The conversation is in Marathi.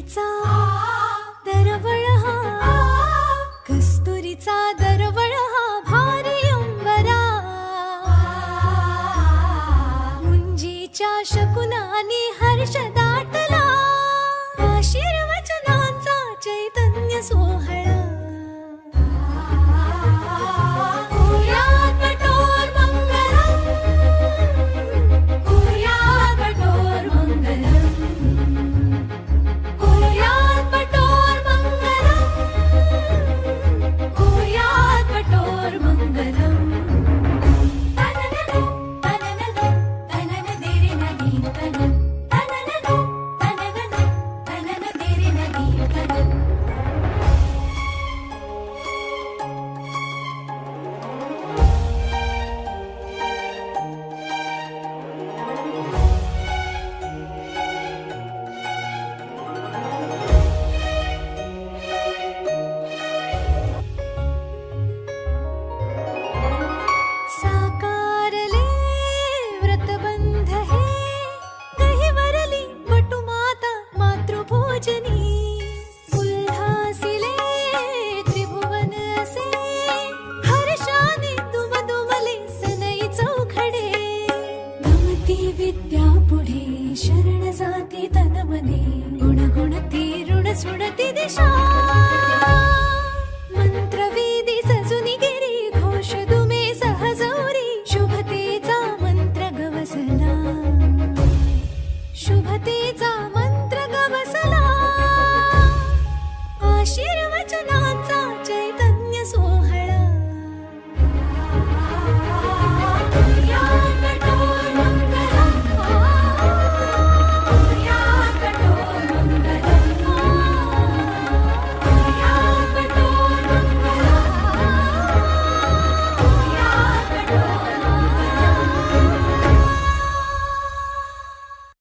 कस्तुरीचा दरवळ हा कस्तुरीचा दरवळ हा भारी अंबरा. मुंजीच्या शकुनानी हर्षदा विद्यापुढे शरणसाति तनमने गुणगुणते ऋणसुणते